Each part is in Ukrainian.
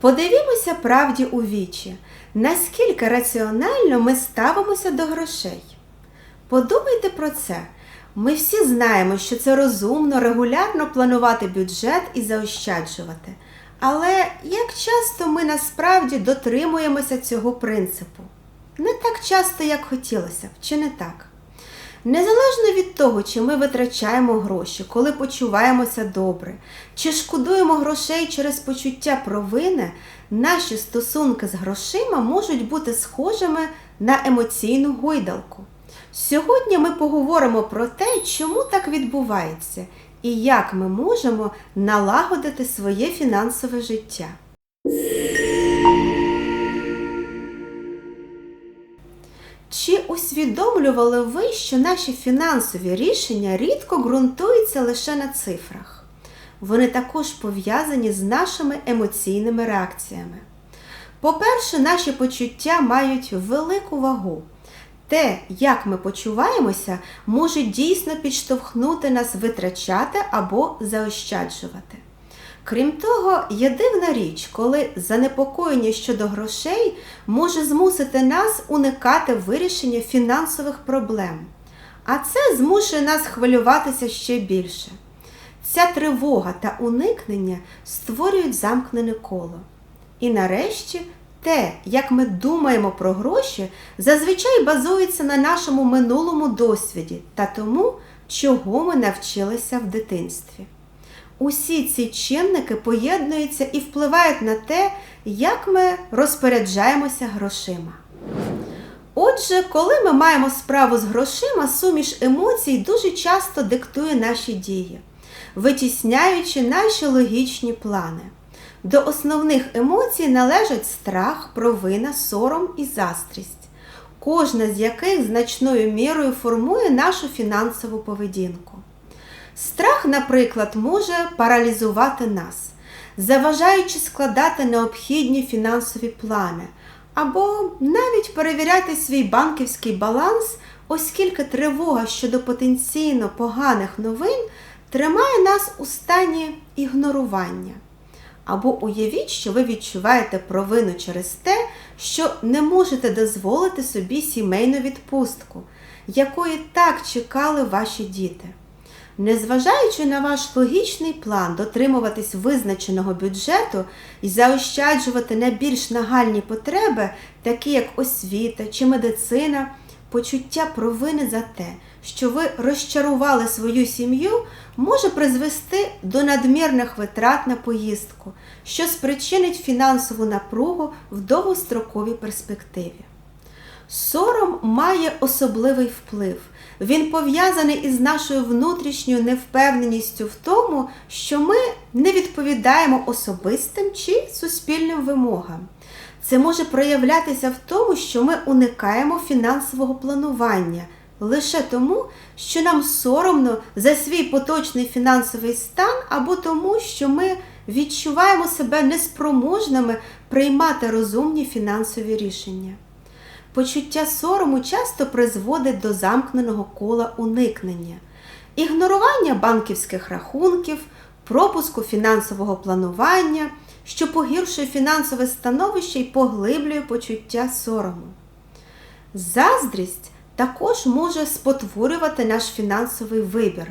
Подивімося правді у вічі, наскільки раціонально ми ставимося до грошей. Подумайте про це. Ми всі знаємо, що це розумно регулярно планувати бюджет і заощаджувати. Але як часто ми насправді дотримуємося цього принципу? Не так часто, як хотілося б, чи не так? Незалежно від того, чи ми витрачаємо гроші, коли почуваємося добре, чи шкодуємо грошей через почуття провини, наші стосунки з грошима можуть бути схожими на емоційну гойдалку. Сьогодні ми поговоримо про те, чому так відбувається і як ми можемо налагодити своє фінансове життя. Чи усвідомлювали ви, що наші фінансові рішення рідко ґрунтуються лише на цифрах? Вони також пов'язані з нашими емоційними реакціями. По-перше, наші почуття мають велику вагу. Те, як ми почуваємося, може дійсно підштовхнути нас витрачати або заощаджувати. Крім того, є дивна річ, коли занепокоєння щодо грошей може змусити нас уникати вирішення фінансових проблем, а це змушує нас хвилюватися ще більше. Ця тривога та уникнення створюють замкнене коло. І нарешті те, як ми думаємо про гроші, зазвичай базується на нашому минулому досвіді та тому, чого ми навчилися в дитинстві. Усі ці чинники поєднуються і впливають на те, як ми розпоряджаємося грошима. Отже, коли ми маємо справу з грошима, суміш емоцій дуже часто диктує наші дії, витісняючи наші логічні плани. До основних емоцій належать страх, провина, сором і застрість, кожна з яких значною мірою формує нашу фінансову поведінку. Страх, наприклад, може паралізувати нас, заважаючи складати необхідні фінансові плани, або навіть перевіряти свій банківський баланс, оскільки тривога щодо потенційно поганих новин тримає нас у стані ігнорування. Або уявіть, що ви відчуваєте провину через те, що не можете дозволити собі сімейну відпустку, якої так чекали ваші діти. Незважаючи на ваш логічний план дотримуватись визначеного бюджету і заощаджувати на більш нагальні потреби, такі як освіта чи медицина, почуття провини за те, що ви розчарували свою сім'ю, може призвести до надмірних витрат на поїздку, що спричинить фінансову напругу в довгостроковій перспективі. Сором має особливий вплив. Він пов'язаний із нашою внутрішньою невпевненістю в тому, що ми не відповідаємо особистим чи суспільним вимогам. Це може проявлятися в тому, що ми уникаємо фінансового планування лише тому, що нам соромно за свій поточний фінансовий стан, або тому, що ми відчуваємо себе неспроможними приймати розумні фінансові рішення. Почуття сорому часто призводить до замкненого кола уникнення, ігнорування банківських рахунків, пропуску фінансового планування, що погіршує фінансове становище і поглиблює почуття сорому. Заздрість також може спотворювати наш фінансовий вибір,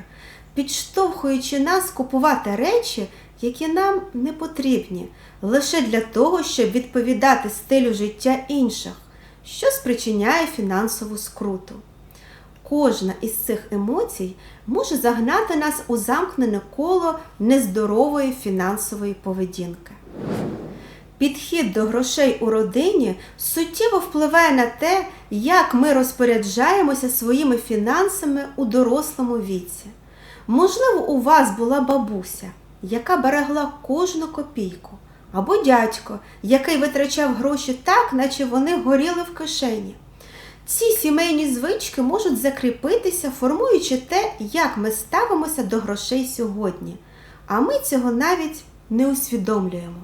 підштовхуючи нас купувати речі, які нам не потрібні, лише для того, щоб відповідати стилю життя інших що спричиняє фінансову скруту. Кожна із цих емоцій може загнати нас у замкнене коло нездорової фінансової поведінки. Підхід до грошей у родині суттєво впливає на те, як ми розпоряджаємося своїми фінансами у дорослому віці. Можливо, у вас була бабуся, яка берегла кожну копійку або дядько, який витрачав гроші так, наче вони горіли в кишені. Ці сімейні звички можуть закріпитися, формуючи те, як ми ставимося до грошей сьогодні, а ми цього навіть не усвідомлюємо.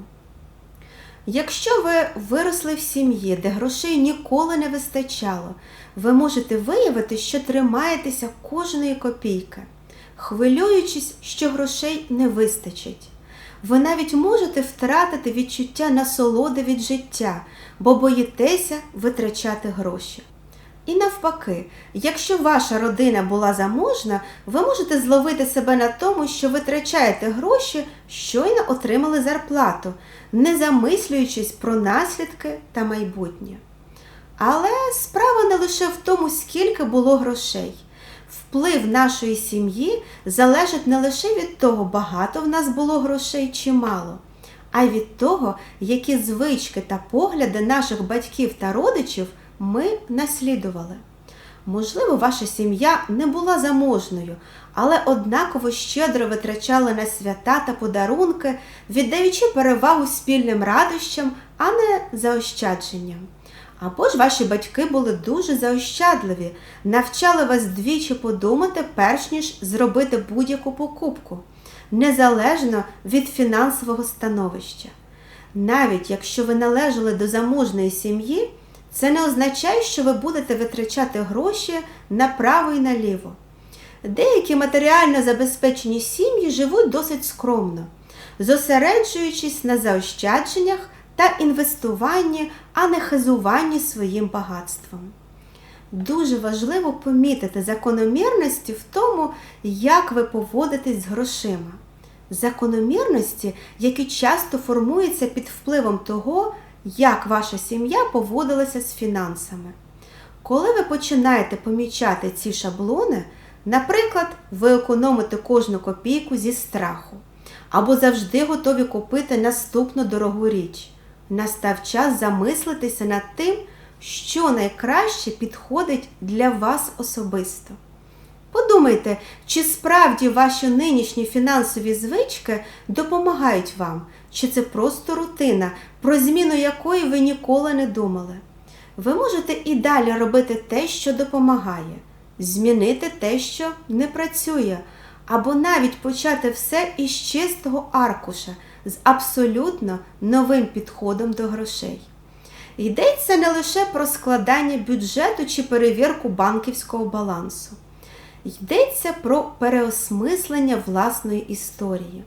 Якщо ви виросли в сім'ї, де грошей ніколи не вистачало, ви можете виявити, що тримаєтеся кожної копійки, хвилюючись, що грошей не вистачить. Ви навіть можете втратити відчуття насолоди від життя, бо боїтеся витрачати гроші. І навпаки, якщо ваша родина була заможна, ви можете зловити себе на тому, що витрачаєте гроші, щойно отримали зарплату, не замислюючись про наслідки та майбутнє. Але справа не лише в тому, скільки було грошей. Вплив нашої сім'ї залежить не лише від того, багато в нас було грошей чи мало, а й від того, які звички та погляди наших батьків та родичів ми наслідували. Можливо, ваша сім'я не була заможною, але однаково щедро витрачала на свята та подарунки, віддаючи перевагу спільним радощам, а не заощадженням. Або ж ваші батьки були дуже заощадливі, навчали вас двічі подумати, перш ніж зробити будь-яку покупку, незалежно від фінансового становища. Навіть якщо ви належали до заможної сім'ї, це не означає, що ви будете витрачати гроші направо і наліво. Деякі матеріально забезпечені сім'ї живуть досить скромно, зосереджуючись на заощадженнях та інвестуванні, а не хизуванні своїм багатством. Дуже важливо помітити закономірності в тому, як ви поводитесь з грошима. Закономірності, які часто формуються під впливом того, як ваша сім'я поводилася з фінансами. Коли ви починаєте помічати ці шаблони, наприклад, ви економите кожну копійку зі страху, або завжди готові купити наступну дорогу річ, настав час замислитися над тим, що найкраще підходить для вас особисто. Подумайте, чи справді ваші нинішні фінансові звички допомагають вам, чи це просто рутина, про зміну якої ви ніколи не думали. Ви можете і далі робити те, що допомагає, змінити те, що не працює, або навіть почати все із чистого аркуша з абсолютно новим підходом до грошей. Йдеться не лише про складання бюджету чи перевірку банківського балансу. Йдеться про переосмислення власної історії.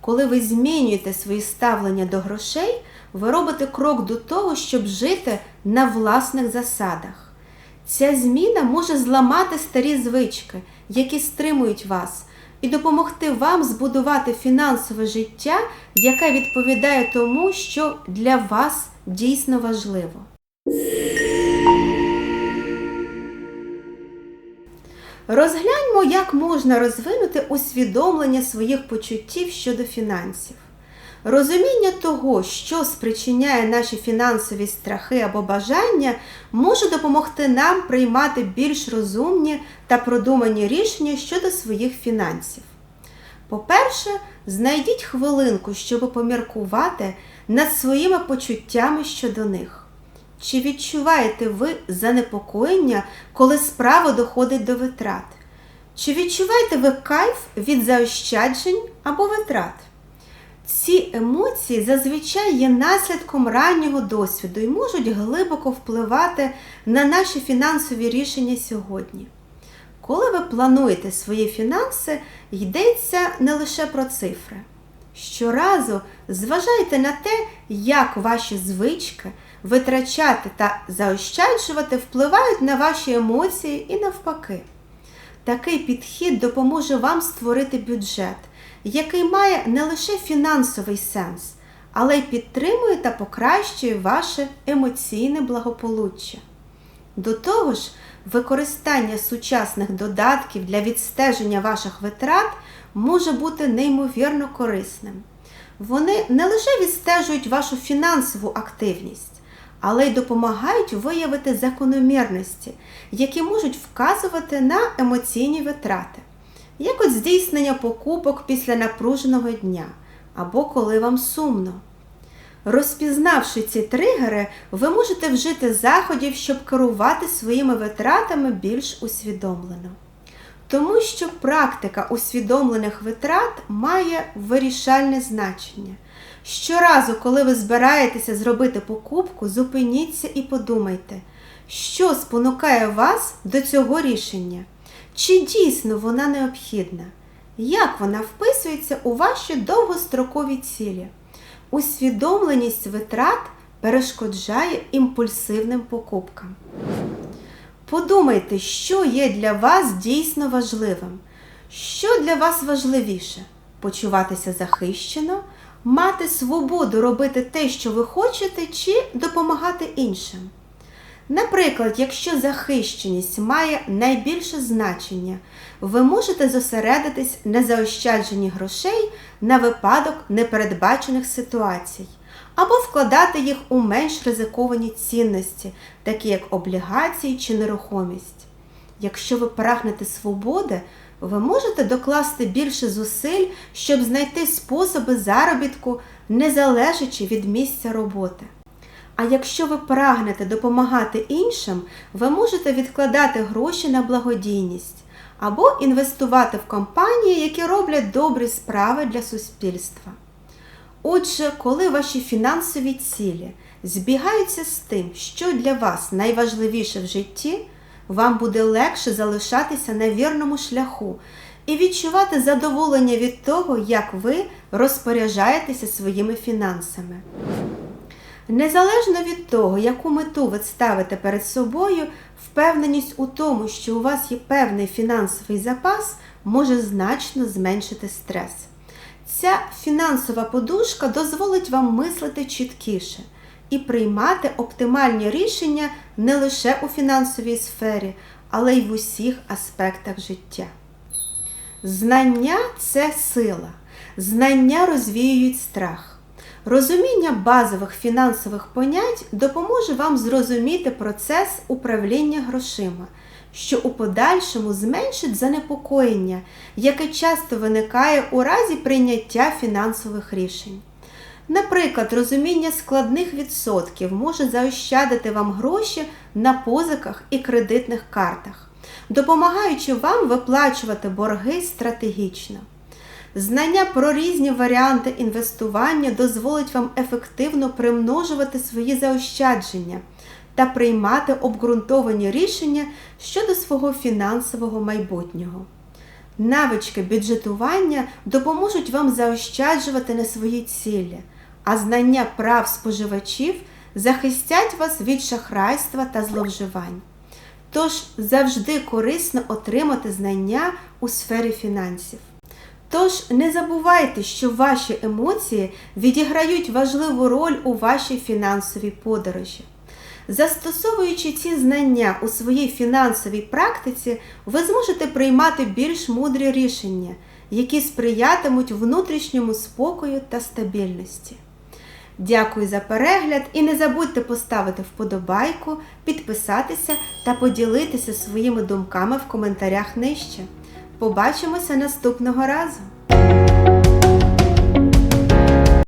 Коли ви змінюєте свої ставлення до грошей, ви робите крок до того, щоб жити на власних засадах. Ця зміна може зламати старі звички, які стримують вас, і допомогти вам збудувати фінансове життя, яке відповідає тому, що для вас дійсно важливо. Розгляньмо, як можна розвинути усвідомлення своїх почуттів щодо фінансів. Розуміння того, що спричиняє наші фінансові страхи або бажання, може допомогти нам приймати більш розумні та продумані рішення щодо своїх фінансів. По-перше, знайдіть хвилинку, щоб поміркувати над своїми почуттями щодо них. Чи відчуваєте ви занепокоєння, коли справа доходить до витрат? Чи відчуваєте ви кайф від заощаджень або витрат? Ці емоції зазвичай є наслідком раннього досвіду і можуть глибоко впливати на наші фінансові рішення сьогодні. Коли ви плануєте свої фінанси, йдеться не лише про цифри. Щоразу зважайте на те, як ваші звички витрачати та заощаджувати впливають на ваші емоції і навпаки. Такий підхід допоможе вам створити бюджет, який має не лише фінансовий сенс, але й підтримує та покращує ваше емоційне благополуччя. До того ж, використання сучасних додатків для відстеження ваших витрат може бути неймовірно корисним. Вони не лише відстежують вашу фінансову активність, але й допомагають виявити закономірності, які можуть вказувати на емоційні витрати, як от здійснення покупок після напруженого дня або коли вам сумно. Розпізнавши ці тригери, ви можете вжити заходів, щоб керувати своїми витратами більш усвідомлено. Тому що практика усвідомлених витрат має вирішальне значення. Щоразу, коли ви збираєтеся зробити покупку, зупиніться і подумайте, що спонукає вас до цього рішення, чи дійсно вона необхідна, Як вона вписується у ваші довгострокові цілі? Усвідомленість витрат перешкоджає імпульсивним покупкам. Подумайте, що є для вас дійсно важливим. Що для вас важливіше? Почуватися захищено, мати свободу робити те, що ви хочете, чи допомагати іншим? Наприклад, якщо захищеність має найбільше значення, ви можете зосередитись на заощадженні грошей на випадок непередбачених ситуацій, або вкладати їх у менш ризиковані цінності, такі як облігації чи нерухомість. Якщо ви прагнете свободи, ви можете докласти більше зусиль, щоб знайти способи заробітку, не залежачи від місця роботи. А якщо ви прагнете допомагати іншим, ви можете відкладати гроші на благодійність або інвестувати в компанії, які роблять добрі справи для суспільства. Отже, коли ваші фінансові цілі збігаються з тим, що для вас найважливіше в житті, вам буде легше залишатися на вірному шляху і відчувати задоволення від того, як ви розпоряджаєтеся своїми фінансами. Незалежно від того, яку мету ви ставите перед собою, впевненість у тому, що у вас є певний фінансовий запас, може значно зменшити стрес. Ця фінансова подушка дозволить вам мислити чіткіше і приймати оптимальні рішення не лише у фінансовій сфері, але й в усіх аспектах життя. Знання це сила. Знання розвіюють страх. Розуміння базових фінансових понять допоможе вам зрозуміти процес управління грошима, що у подальшому зменшить занепокоєння, яке часто виникає у разі прийняття фінансових рішень. Наприклад, розуміння складних відсотків може заощадити вам гроші на позиках і кредитних картах, допомагаючи вам виплачувати борги стратегічно. Знання про різні варіанти інвестування дозволить вам ефективно примножувати свої заощадження та приймати обґрунтовані рішення щодо свого фінансового майбутнього. Навички бюджетування допоможуть вам заощаджувати на свої цілі, а знання прав споживачів захистять вас від шахрайства та зловживань. Тож завжди корисно отримати знання у сфері фінансів. Тож не забувайте, що ваші емоції відіграють важливу роль у вашій фінансовій подорожі. Застосовуючи ці знання у своїй фінансовій практиці, ви зможете приймати більш мудрі рішення, які сприятимуть внутрішньому спокою та стабільності. Дякую за перегляд і не забудьте поставити вподобайку, підписатися та поділитися своїми думками в коментарях нижче. Побачимося наступного разу!